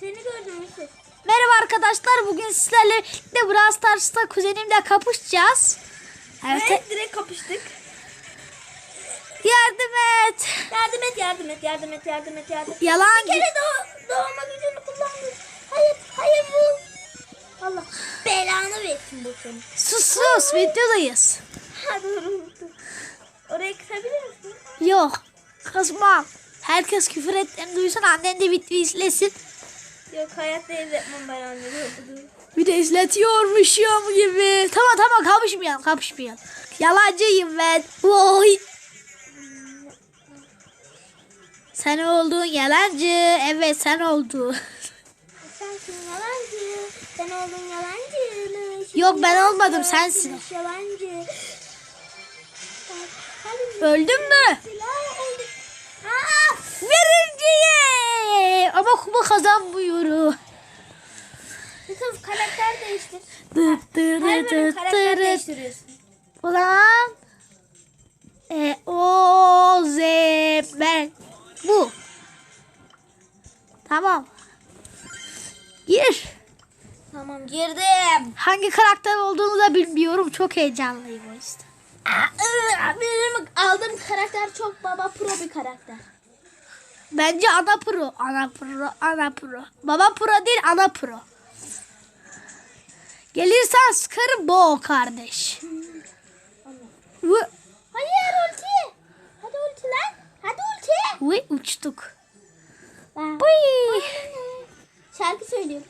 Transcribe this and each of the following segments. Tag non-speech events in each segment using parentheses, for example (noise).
Seni Yusuf. Merhaba arkadaşlar. Bugün sizlerle birlikte Brawl Stars'ta kuzenimle kapışacağız. Evet. Evet direkt kapıştık. Yardım et. Yardım et yardım et yardım et yardım et yardım et. Yalan. Bir kere doğ doğma gücünü kullandım. Hayır hayır bu. Allah belanı versin bu seni. Sus sus. Videodayız. Ha doğru. Orayı kısabilir misin? Yok. Kızmam. Herkes küfür ettiğini duysun. Annen de video izlesin. Yok hayatta izletmem ben annemi. Bir de izletiyormuşum gibi. Tamam tamam kapışmayalım kapışmayalım. Yalancıyım ben. Vay. Sen oldun yalancı. Evet sen oldun. Sensin yalancı. Sen oldun yalancı. Yok, ben olmadım, sensin. Yalancı. Öldün mü? Birinciye. Ama kupa kazanmıyorum. Yusuf karakter değiştir. Dıt dıt dıt karakter değiştiriyorsun. Ulan. E, o, z, ben. Bu. Tamam. Gir. Tamam girdim. Hangi karakter olduğunu da bilmiyorum. Çok heyecanlıyım o yüzden. Iı, Benim aldığım karakter çok baba pro bir karakter. Bence ana pro. Ana pro. Ana pro. Baba pro değil ana pro. Gelirsen sıkarım bo kardeş. Vı, Hayır ulti. Hadi ulti lan. Hadi ulti. vı uçtuk. Vıy. Şarkı söyleyeyim.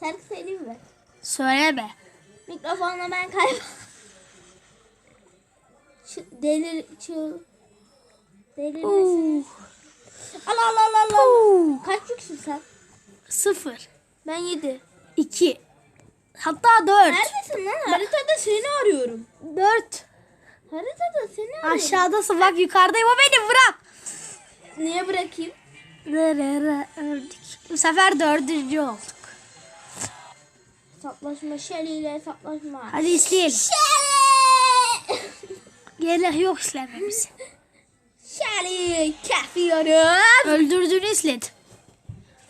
Şarkı söyleyeyim mi? Söyleme. Mikrofonla ben kaybol. Delir çığ. Delirmesin. Uh, Al al al al. al. Kaç yüksün sen? Sıfır. Ben yedi. iki. Hatta dört. Neredesin lan? Haritada seni arıyorum. Dört. Haritada seni arıyorum. Aşağıdasın bak yukarıdayım. O beni bırak. Niye bırakayım? Öldük. Bu sefer dördüncü olduk. Hesaplaşma Shelly ile hesaplaşma. Hadi izleyelim. Shelly! Gel yok izlememiz. (laughs) Shelly kafiyorum. Öldürdüğünü izledim.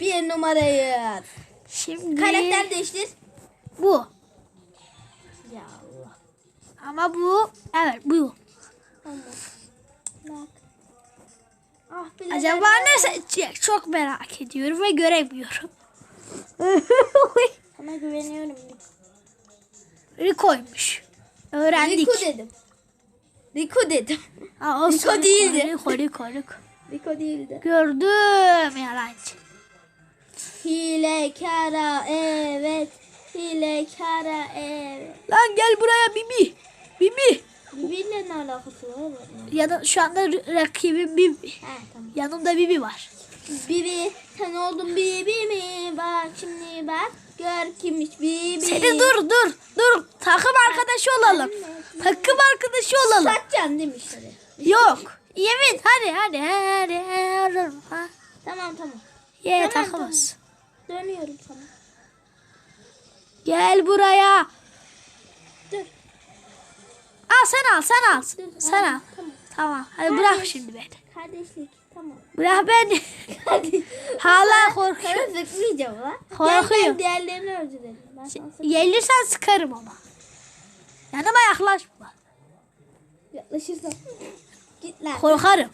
Bir numarayı. Şimdi Karakter değiştir. bu. Ya Allah. Ama bu evet bu. Bak. Ah Acaba ne seçecek? Çok merak ediyorum ve göremiyorum. Sana güveniyorum. Rico'ymuş. Öğrendik. Rico dedim. Rico dedim. Ha, olsun. Rico değildi. Rico, Rico, Rico. Rico değildi. Gördüm yalancı. Hilekara evet. Hilekara evet. Lan gel buraya Bibi. Bibi. Birbiriyle ne alakası var? oğlum? Ya da şu anda rakibim Bibi. He tamam. Yanımda Bibi var. Bibi sen oldun Bibi mi? Bak şimdi bak. Gör kimmiş Bibi. Seni dur dur dur. Takım arkadaşı olalım. Takım arkadaşı olalım. Satacaksın değil mi şöyle? Yok. Yemin hadi hadi hadi. hadi. Ha. Tamam tamam. Ye Tamam, takımız. Dönüyorum sana. Gel buraya. Dur. Al sen al sen al. Dur. Sen al. Tamam. Tamam. Hadi Hadi. bırak şimdi beni. Kardeşlik. Tamam. Bırak beni. Hala korkuyorum. Sana sıkmayacağım lan. Korkuyorum. Gel gel diğerlerini öldürelim. Ben sık- Gelirsen sıkarım ama. Yanıma yaklaşma. Yaklaşırsan. Git lan. Korkarım.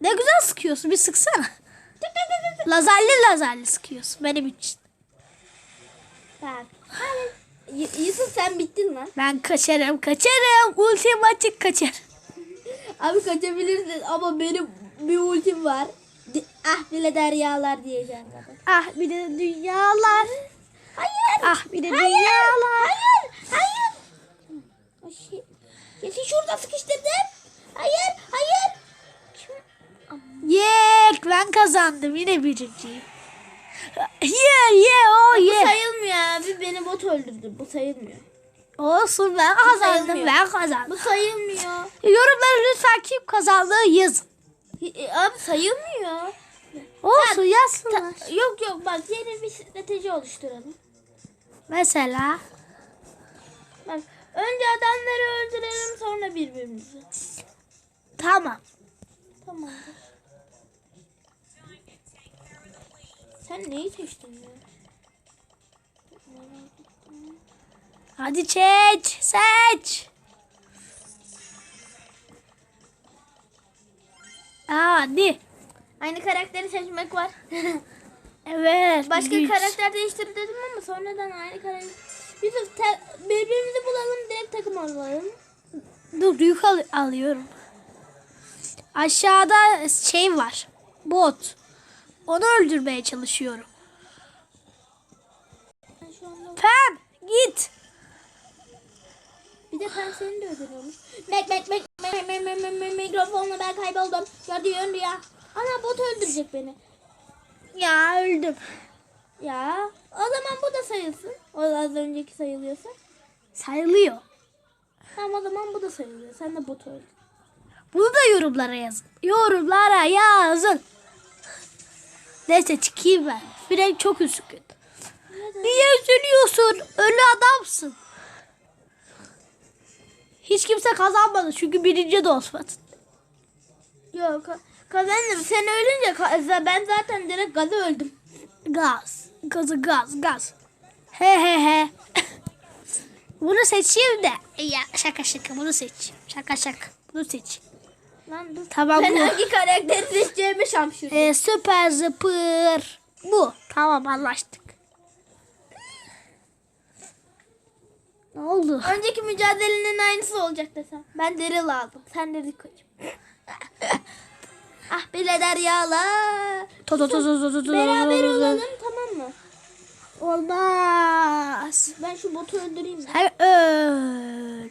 Ne güzel sıkıyorsun. Bir sıksana. Lazerli lazerli sıkıyorsun benim için. Bak. Y- Yusuf sen bittin lan. Ben kaçarım kaçarım. Ultim açık kaçar. (laughs) Abi kaçabilirsin ama benim bir ultim var. Ah bile deryalar diyeceğim. Ah bir de dünyalar. Hayır. Ah bir de Hayır. dünyalar. Hayır. Hayır. Ay şey. Sesi şurada sıkıştırdım. Hayır. Hayır. Yek ben kazandım yine birinciyim. Ye ye o Bu ye. sayılmıyor abi. Beni bot öldürdü. Bu sayılmıyor. Olsun ben kazandım ben Bu kazandım. sayılmıyor. Yorumlara lütfen kim kazandı yazın. E, Abi sayılmıyor. Olsun yazsınlar. Yok yok bak yeni bir strateji oluşturalım. Mesela Bak önce adamları öldürelim sonra birbirimizi. tamam. Tamamdır. Sen neyi seçtin ya? Hadi seç. Seç. Hadi. Aynı karakteri seçmek var. (laughs) Evet. Başka hiç. karakter değiştir dedim ama sonradan aynı karakter. Yusuf birbirimizi bulalım direkt takım alalım. Dur yük al alıyorum. Aşağıda şey var. Bot. Onu öldürmeye çalışıyorum. Pem git. Bir de pem seni de öldürüyormuş. Mek mek mek mek mek mek mek mikrofonla ben kayboldum. Ya diyor ya. Ana bot öldürecek beni. Ya öldüm. Ya o zaman bu da sayılsın. O az önceki sayılıyorsa. Sayılıyor. Tamam o zaman bu da sayılıyor. Sen de bot öldün. Bunu da yorumlara yazın. Yorumlara yazın. Neyse çıkayım ben. Frank çok üzgün. Niye üzülüyorsun? Ölü adamsın. Hiç kimse kazanmadı çünkü birinci de. Yok kazandım. Sen ölünce ben zaten direkt gaza öldüm. Gaz. Gazı gaz gaz. He he he. (laughs) Bunu seçeyim de. Ya şaka şaka bunu seç. Şaka şaka. Bunu seç. Lan dur. Tamam ben bu. hangi karakteri seçeceğimi şamşır. Ee, süper zıpır. Bu. Tamam anlaştık. Ne oldu? Önceki mücadelenin aynısı olacak desem. Ben Daryl aldım. Sen de Rico'cum. (laughs) ah bile deryalar. To to to to to to Beraber olalım tamam mı? Olmaz. Ben şu botu öldüreyim. Sen öl.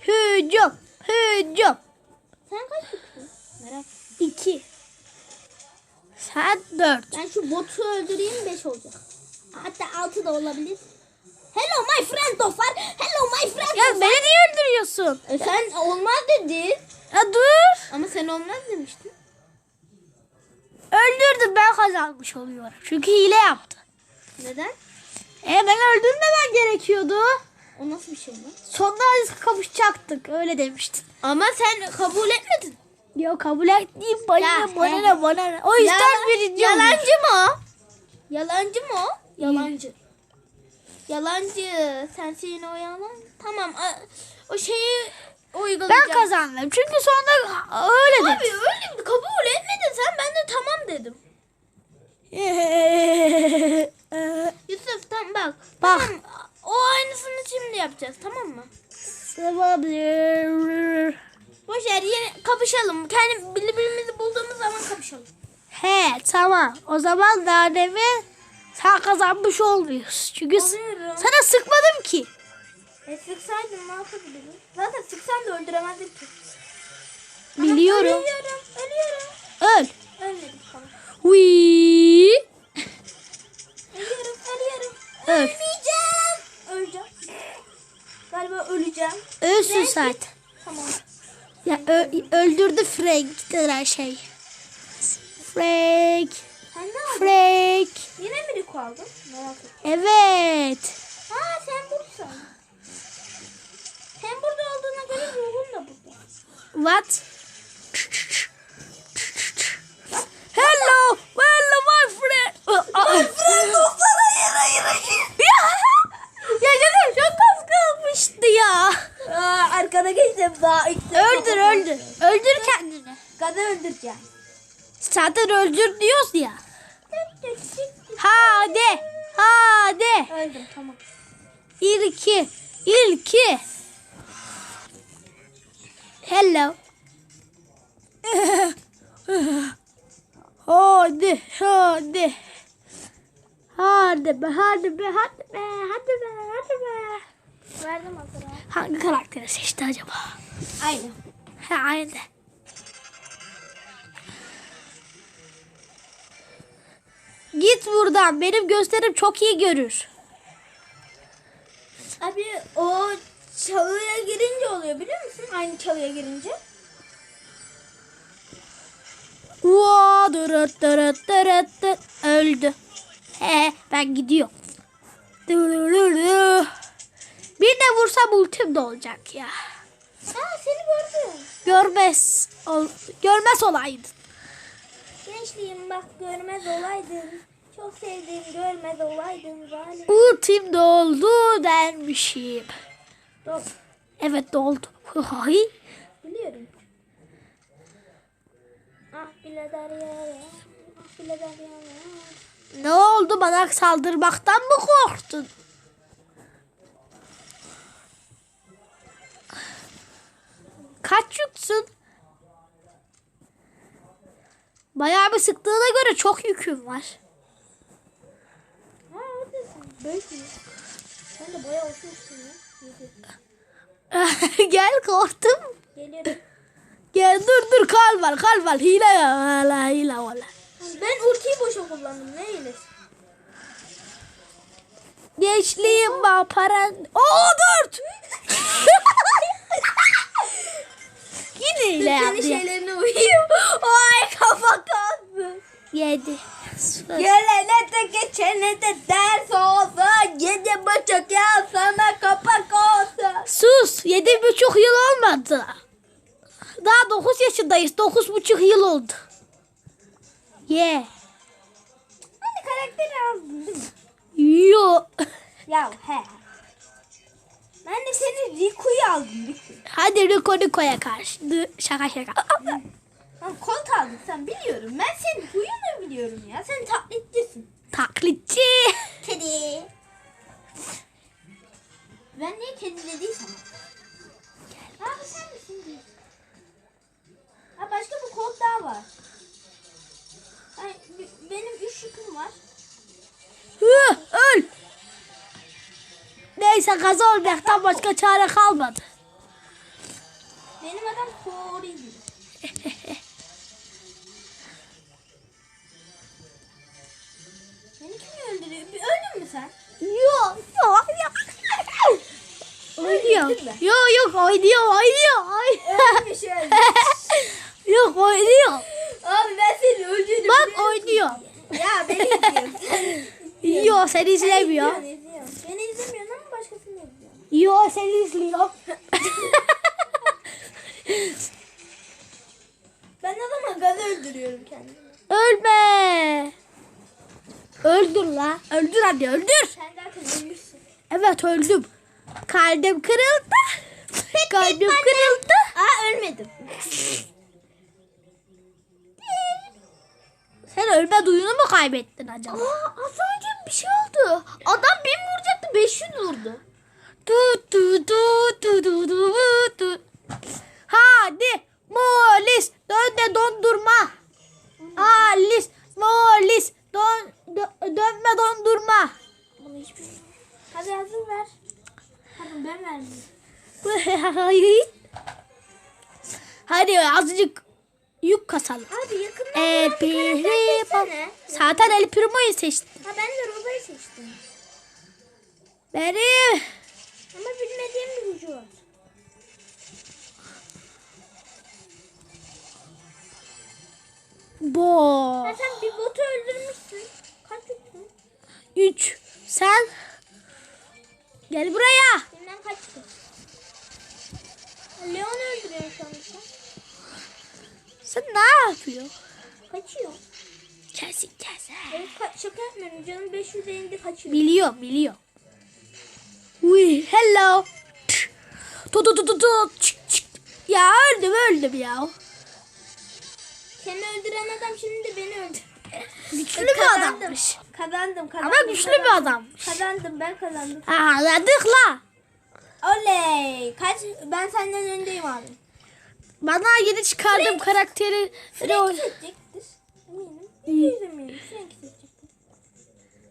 Hücum. Hücum. Sen kaç tuttun? Merak. İki. Sen dört. Ben şu botu öldüreyim 5 olacak. Hatta 6 da olabilir. Hello my friend dostlar. Hello my friend Ya beni niye öldürüyorsun? E sen olmaz dedin. Ya dur. Ama sen olmaz demiştin. Öldürdüm ben kazanmış oluyorum. Çünkü hile yaptı. Neden? E ben öldürmemen gerekiyordu. O nasıl bir şey lan? Sonunda biz kapışacaktık. Öyle demiştin. Ama sen kabul etmedin. Yok kabul etmeyeyim. Bana Ya, bana ne bana ne. O yüzden Yalan- birinci Yalancı mı o? Yalancı mı o? Yalancı. Yalancı. Sensin yine o yalan. Tamam. O şeyi uygulayacağım. Ben kazandım. Çünkü sonunda öyle Abi dedim. öyle bir kabul etmedin sen. Ben de tamam dedim. (laughs) Yusuf tam bak. Bak. Tamam. O aynısını şimdi yapacağız tamam mı? Boş ver yine kapışalım. Kendi birbirimizi bulduğumuz zaman kapışalım. He tamam. O zaman Nadem'i sen kazanmış olmuyorsun. Çünkü Oluyorum. sana sıkmadım ki. E sıksaydın ne yapabilirim? Zaten sıksan da öldüremezdim ki. Biliyorum. Ölüyorum. Ölüyorum. Öl. Ölmedim tamam. Hui. Ölüyorum. Ölüyorum. Öl. Ölmeyeceğim. Öleceğim. Galiba öleceğim. Ölsün zaten. Tamam. Ya öldürdü Frank denen şey. Frank. Sen ne aldın? Frank. Yine mi Rico aldın? Merak ettim. Evet. Ha sen buradasın. Sen burada olduğuna göre ruhun da burada. What? Hello, hello my friend. My friend hayır hayır hayır. Ya, ya canım çok az kalmıştı ya. Aa, arkada geçtim daha. Öldür öldür. Öldür kendini. Kadın öldüreceğim. Zaten öldür diyoruz ya. Hadi. Hadi. Öldüm tamam. İlki. İlki. Hello. hadi. Hadi. Hadi be, hadi be, hadi be, hadi be, hadi be. Verdim hazır Hangi karakteri seçti acaba? Aynı. Ha, aynı. Git buradan. Benim gösterim çok iyi görür. Abi o çalıya girince oluyor biliyor musun? Aynı çalıya girince. Vaa, dırıt, dırıt, dırıt, dırıt. Öldü. He, ben gidiyorum. Bir de vursam ultim de olacak ya. Aa seni gördüm. Görmez, ol, görmez olaydın. Gençliğim bak görmez olaydın. Çok sevdiğim görmez olaydın zalim. Ultim doldu dermişim. Dur Evet doldu. Hay. biliyorum. Ah bile derya Ah bile derya Ne oldu bana saldırmaktan mı korktun? Kaç yüksün? Bayağı bir sıktığına göre çok yüküm var. Ha mi? Sen de bayağı ya. Yedi. (laughs) Gel korktum. Geliyorum. Gel dur dur kal var kal var. Hile ya. Valla hile valla. Ben ultiyi boşa kullandım. Ne iyilesi? Gençliğim var paran. Oo dört. (laughs) Yine hile Senin yaptı. ya. şeylerine uyuyayım. Ay kafa kaldı. Yedi. Gelene de geçene de ders olsa Yedi buçuk ya sana kapak olsa Sus. Yedi buçuk yıl olmadı. Daha dokuz yaşındayız. Dokuz buçuk yıl oldu. Ye. Hani karakteri aldın? Yo. Ya he Ben de seni Riku'yu aldım Riku Hadi Rico Rico'ya karşı. Şaka şaka. Ben kolt aldım sen biliyorum Ben senin huyunu biliyorum ya Sen taklitçisin Taklitçi. Kedi Ben niye kedi dediysem Abi sen misin. Ha başka bir kod daha var Ay, b- benim üç yüküm var Hı, öl. Neyse kaza olmaktan başka çare kalmadı. Benim adam Koriydi. Sen? Yok yok yok. Oynuyor. Yok yok oynuyor oynuyor. oynuyor. Ölmüş öldü. yok oynuyor. Abi ben seni öldürdüm. Bak oynuyor. Ya beni izliyorsun. Yok seni izlemiyor. Beni izlemiyorsun ama başkasını izliyorsun. Yok seni izliyor. (laughs) Ben adama gaz öldürüyorum kendimi. Ölme. Öldür la. Öldür hadi öldür. Sen zaten ölmüşsün. Evet öldüm. Kalbim kırıldı. Kalbim kırıldı. Aa ölmedim. Sen ölme duyunu mu kaybettin acaba? Aa az önce bir şey oldu. Adam bin vuracaktı 500 vurdu. Du du du du du du du. Hadi Molis dön de dondurma. Alice Molis don, dö- dönme dondurma. Bunu hiçbir şey. Hadi hazır ver. Hadi ben vermeyeyim. (laughs) Hadi azıcık yük kasalım. Abi yakından El karakter Primo. Zaten El Primo'yu seçtim. Ha ben de Roza'yı seçtim. Benim. Ama bilmediğim bir gücü var. Bo. Sen bir botu öldürmüşsün. Kaç yutun? 3. Sen. Gel buraya. Senden kaçtı? Leon öldürüyor şu anda sen. Sen ne yapıyorsun? Kaçıyor. Kesin kesin. Evet, ka- şaka yapmıyorum. Canım 500 indi kaçıyor. Biliyorum biliyorum. Uy hello. Tu tu tu tu tu. Çık çık. Ya öldüm öldüm ya. Seni öldüren adam şimdi de beni öldürdü. Güçlü bir Kazandım. adammış. Kazandım kazandım. Ama güçlü bir adammış. Kazandım ben kazandım. Anladık la. Oley. Kaç ben senden öndeyim abi. Bana yeni çıkardığım karakteri Frank'i seçecektir. Eminim. Yüz eminim. Frank'i seçecektir.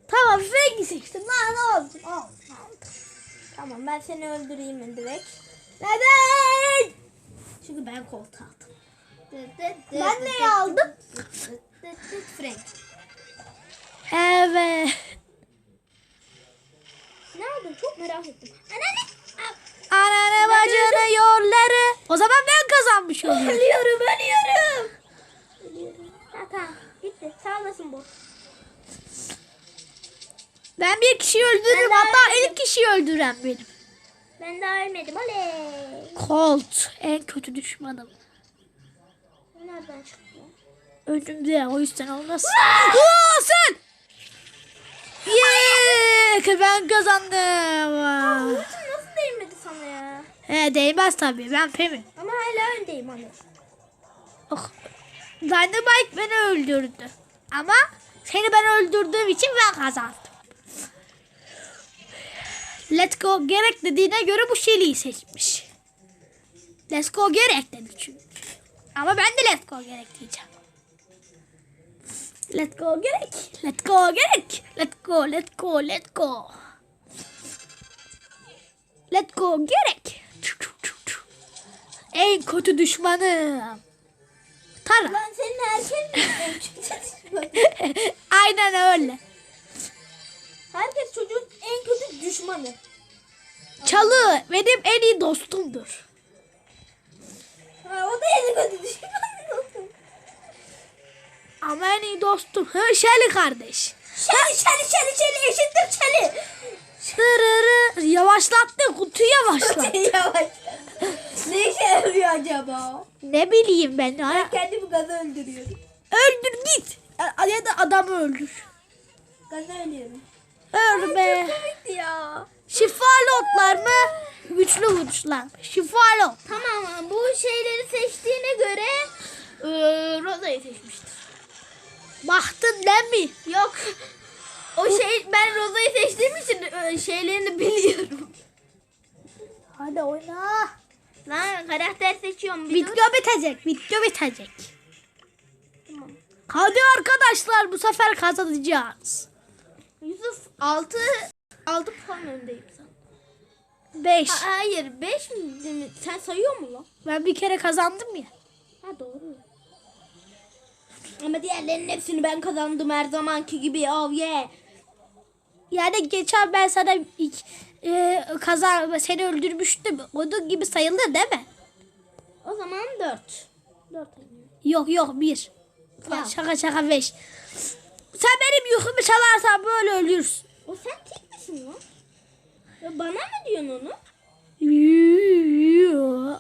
Tamam Frank'i seçtim. Lan ne oldu? Al. Tamam ben seni öldüreyim direkt. Neden? Çünkü ben koltuğa aldım. Ben neyi aldım? Frank. Evet. Ne aldın? Çok merak ettim. Anne Ananı bacını yolları. O zaman ben kazanmış oluyorum. Ölüyorum, ölüyorum. Ha tamam. Bitti. Sağ olasın bu. Ben bir kişiyi öldürürüm. Ben Hatta ölmedim. ilk kişiyi öldüren benim. Ben daha ölmedim. Oley. Colt. En kötü düşmanım. Nereden çıktı? Önümde o yüzden olmaz. Aa, sen! Yeah! Ben kazandım. Ultim nasıl değmedi sana ya? He değmez tabii. Ben Pem'im. Ama hala öndeyim Onur. Oh. Dynamite beni öldürdü. Ama seni ben öldürdüğüm için ben kazandım. Let's go gerek dediğine göre bu Shelly'yi seçmiş. Let's go gerek dedi çünkü. Ama ben de let's go gerek diyeceğim. Let's go gerek. Let's go gerek. Let's go, let's go, let's go. Let's go gerek. En kötü düşmanım. Tara. Lan senin erken? (laughs) Aynen öyle. Herkes çocuğun en kötü düşmanı. Çalı benim en iyi dostumdur. Ha, o da en kötü düşman. Ama en iyi dostum. Hı, Şeli kardeş. Şeli şeli şeli şeli eşittir şeli. Tırırı. Yavaşlattı kutuyu yavaşlattı. Yavaş. ne işe yarıyor acaba? ne bileyim ben. Ben Ha, kendimi gaza öldürüyorum. öldür git. Ya, da adamı öldür. Gaza ölüyorum. Ölme. Komikti ya. Şifalı otlar mı? Güçlü mı? Şifalı ot. Tamam bu şeyleri seçtiğine göre eee Roza'yı seçmiştir. Baktın değil mi? Yok. O şey ben Roza'yı seçtiğim için e, şeylerini biliyorum. Hadi oyna. Lan karakter seçiyorum. Video bitecek. Video bitecek. Tamam. Hadi arkadaşlar bu sefer kazanacağız. Yusuf 6 6 puan öndeyim sen. 5. Ha, hayır 5 mi? Sen sayıyor mu lan? Ben bir kere kazandım ya. Ha doğru. Ama diğerlerinin hepsini ben kazandım her zamanki gibi. Oh yeah. Yani geçen ben sana ilk e, kaza seni öldürmüştüm. Onun gibi sayılır değil mi? O zaman 4. 4 Yok yok bir. Ya. Şaka şaka beş. Sen benim yükümü çalarsan böyle ölürsün. O sen tek misin lan? Ya bana mı diyorsun onu? Yo.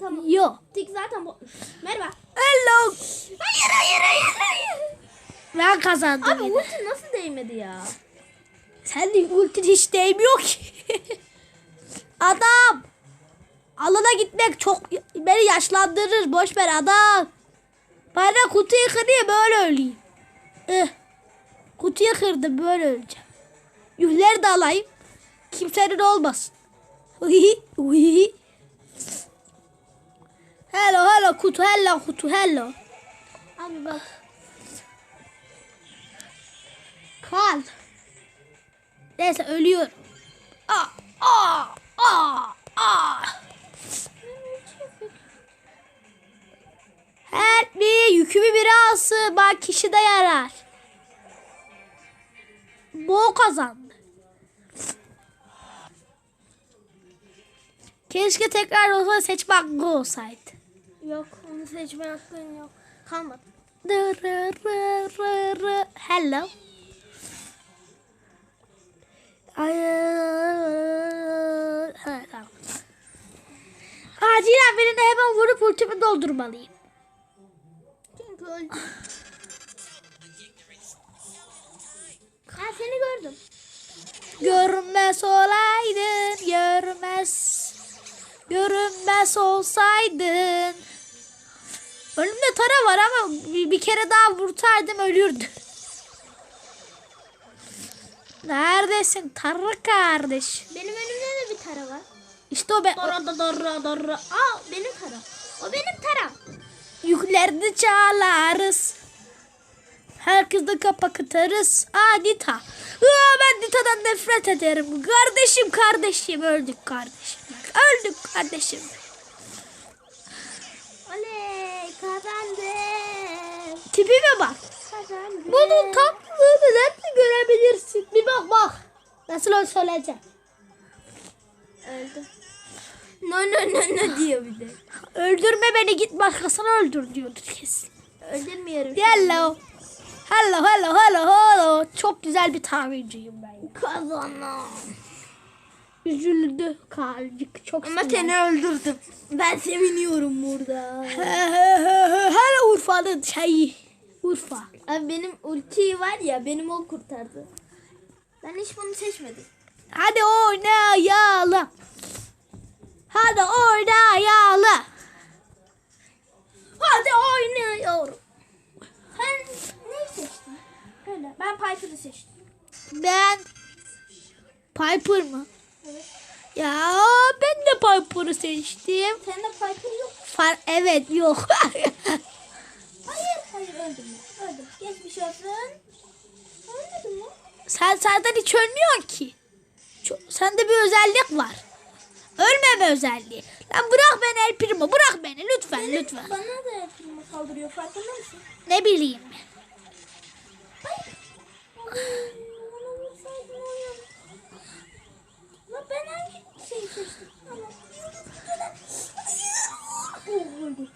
Tamam. Yo. Tik zaten bu. Merhaba. Hello. Hayır hayır hayır hayır. Ben kazandım. Abi yine. ulti nasıl değmedi ya? Sen de ultin hiç değmiyor ki. (laughs) adam. Alana gitmek çok beni yaşlandırır. Boş ver adam. Bana kutuyu kırıyor böyle öleyim. Eh. Kutuyu kırdım böyle öleceğim. Yuhları da alayım. Kimsenin olmasın. Hello hello kutu hello kutu hello. Abi. Kal. Neyse ölüyorum. Aa, aa, aa, aa. Help me. Yükümü alsın. Bak kişi de yarar. Bo kazandı. Keşke tekrar olsa seçme hakkı olsaydı. Yok onu seçme hakkın yok. Kalmadı. Hello. Ay, ha, tamam. Acilen birini hemen vurup ultimi doldurmalıyım. Çünkü öldüm. Ha seni gördüm. Görünmez olaydın, görmez. Görünmez olsaydın. Önümde tara var ama bir, bir kere daha vursaydım ölürdü. Neredesin Tarık kardeş? Benim önümde de bir tara var. İşte o ben. Dara da dara dara. Aa benim tara. O benim taram. Yüklerini çalarız. Herkes de kapatırız. Aa Nita. Aa, ben Nita'dan nefret ederim. Kardeşim kardeşim öldük kardeşim. Öldük kardeşim. Oley kazandım. Tipime bak. Kazandım. Bunun tatlılığını nerede görebilirsin? Bir bak bak. Nasıl o söyleyeceğim. Öldüm. No no no no diyor bir de. Öldürme beni git başkasını öldür diyordu kesin. Öldürmüyorum. Hello. Hello hello hello hello. Çok güzel bir tahminciyim ben. Kazandım. Üzüldü kalcık çok Ama seni öldürdüm. Ben seviniyorum burada. Her Urfa'nın şeyi. Urfa. Abi benim ulti var ya benim o kurtardı. Ben hiç bunu seçmedim. Hadi oynayalım. Hadi oynayalım. Hadi oynuyorum. Sen? Öyle. Ben Piper'ı seçtim. Ben Piper mı? Evet. Ya ben de Piper'ı seçtim. Sende Piper yok. Far evet yok. (laughs) Hayır hayır öldüm ya. Öldüm. Geçmiş olsun. Ölmedim mi? Sen senden hiç ölmüyorsun ki. Çok, sende bir özellik var. Ölmeme özelliği. Lan bırak beni El Primo. Bırak beni lütfen lütfen. Bana da filmi saldırıyor farkında mısın? Ne bileyim. Hayır. Ay, Bana vursaydın oyun. Lan ben hangi şeyi seçtim? Tamam. Oh, öldüm.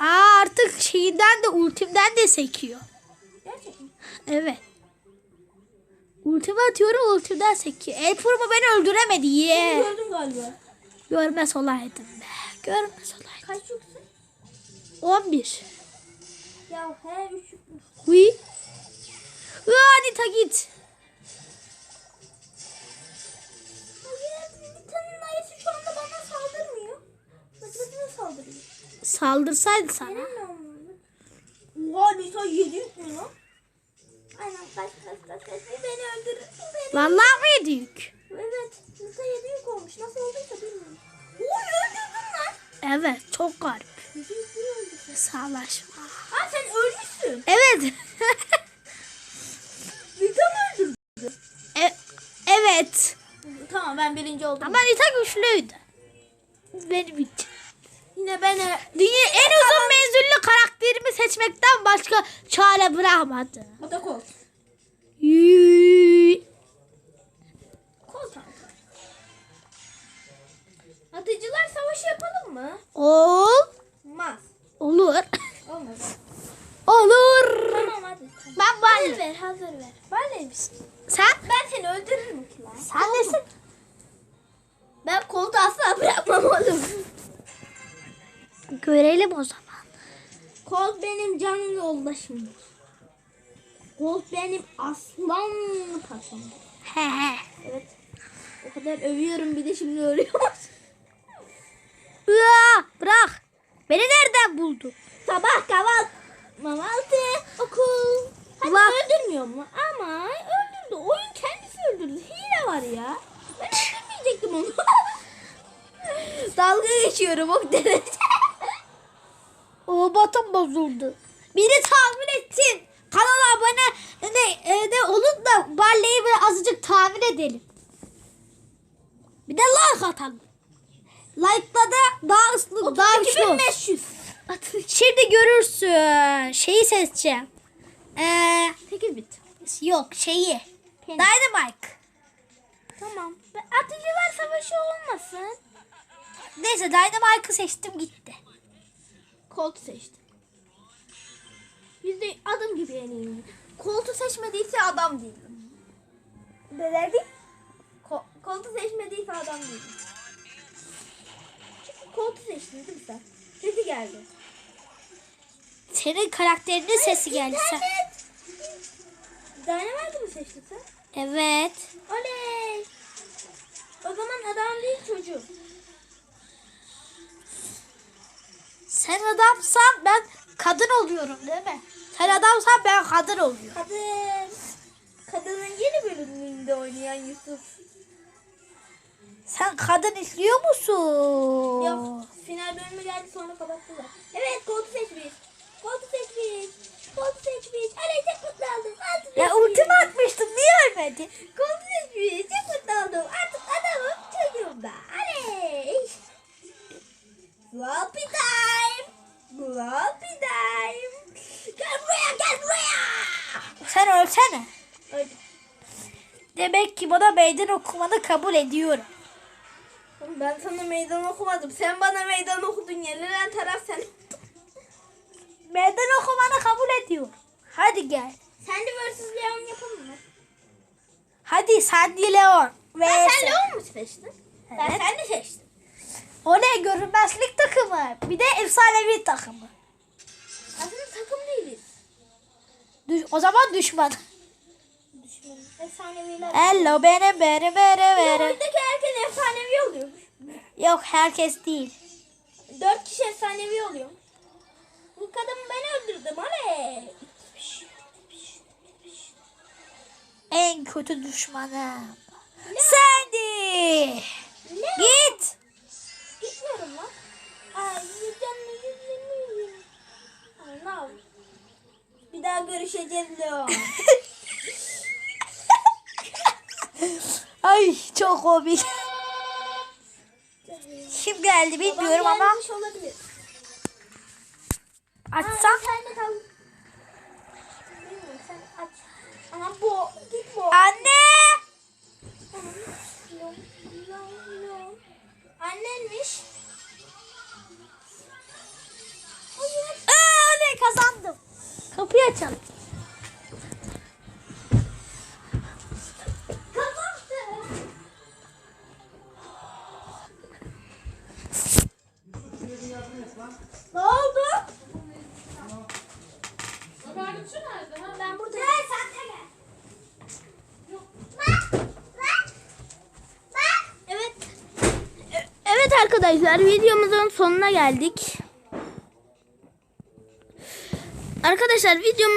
Aa artık şeyinden de ultimden de sekiyor. Gerçekten. Evet. Ultimi atıyorum ultimden sekiyor. El Primo beni öldüremedi. Ye. Gördüm galiba. Görmez olaydım be. Görmez olaydım. Kaç yoksun? 11. Ya he üç yokmuş. Huy. Aa, Anita git. Saldırıyor. Saldırsaydı sana. Benim? Oha Nita yedi mi lan? Aynen kaç kaç kaç kaç. Beni öldürür. Bu Beni. Vallahi mı yedik? Evet. Nita yedi yük olmuş. Nasıl olduysa bilmiyorum. Oy öldürdün lan. Evet çok garip. Öldürdün. Sağlaşma. Ha sen ölmüşsün. Evet. (laughs) Nita mı öldürdü? E- evet. Tamam ben birinci oldum. Ama Anita güçlüydü. Benim için. Yine beni Dünya en uzun menzilli karakterimi seçmekten başka çare bırakmadı. o da. Kol tank. Atıcılar savaşı yapalım mı? Ol. Maz. Olur. Olmaz. Olur. Tamam hadi. Tamam. Ben Hazır ver hazır ver. Barley misin? Sen? Ben seni öldürürüm ki lan. Sen nesin? Ben koltuğu Görelim o zaman. Colt benim can yoldaşım. Colt benim aslan paşam. He he. Evet. O kadar övüyorum bir de şimdi ölüyor. Aa, bırak. Beni nereden buldun? Sabah kahvaltı, kahvaltı, okul. Hadi Ulan. öldürmüyor mu? Ama öldürdü. Oyun kendisi öldürdü. Hile var ya. Ben öldürmeyecektim onu. (laughs) Dalga geçiyorum o derece. O batım bozuldu. Beni tahmin etsin. Kanala abone ne, ne olun da Barley'i böyle azıcık tahmin edelim. Bir de like atalım. Like'la da daha ıslı, daha güçlü. 2500. Şimdi görürsün. Şeyi seçeceğim. Ee, 8 bit. yok şeyi. Penny. Dynamite. Tamam. Atıcılar savaşı olmasın. Neyse Dynamite'ı seçtim gitti. Colt seçtim. Yüzde adım gibi eminim. Colt'u seçmediyse adam değilim. Ne derdik? Colt'u seçmediyse adam değilim. Çünkü Colt'u seçtin değil mi sen? Sesi geldi. Senin karakterinin sesi geldi sen. Dynamite'ı mı seçtin sen? Evet. Oley! O zaman adam değil çocuk. Sen adamsan ben kadın oluyorum değil mi? Sen adamsan ben kadın oluyorum. Kadın. Kadının yeni bölümünde oynayan Yusuf. Sen kadın izliyor musun? Yok. Final bölümü geldi sonra kapattılar. Evet koltuğu seçmiş. Koltuğu seçmiş. Koltuğu seçmiş. Aley çok mutlu oldum. Artık Ya ultimi atmıştım niye ölmedi? Koltuğu seçmiş. Çok mutlu oldum. Artık adamım çocuğum da. Aley. Floppy time. Floppy time. Gel buraya gel buraya. Sen ölsene. Demek ki bana meydan okumanı kabul ediyorum. Ben sana meydan okumadım. Sen bana meydan okudun. Yenilen taraf sen. Meydan okumanı kabul ediyorum. Hadi gel. Sen de versus Leon yapalım mı? Hadi Sandy Leon. Ben sen Leon mu seçtin? Ben Evet. sen de seçtim. O ne görünmezlik takımı. Bir de efsanevi takımı. Aslında takım değiliz. Düş- o zaman düşman. Efsaneviler. Hello benim benim Bu benim. oyundaki herkes efsanevi oluyormuş. Yok herkes değil. Dört kişi efsanevi oluyor. Bu kadını ben öldürdüm oley. En kötü düşmanım. Sandy. Ne? Git. Gitmiyorum lan. Ay. Ay ne yapayım? Bir daha görüşeceğiz Leon. (laughs) Ay çok komik. Kim geldi bilmiyorum Babam ama gelmiş olabilir. açsam. Aa, internet al. Bilmiyorum sen aç. Ama bu git bu. Anne. Leon. Annenmiş. Aa, ne kazandım. Kapıyı açalım. Ne oldu? Ben burada. Gel sen de gel. Evet arkadaşlar videomuzun sonuna geldik. Arkadaşlar videomuz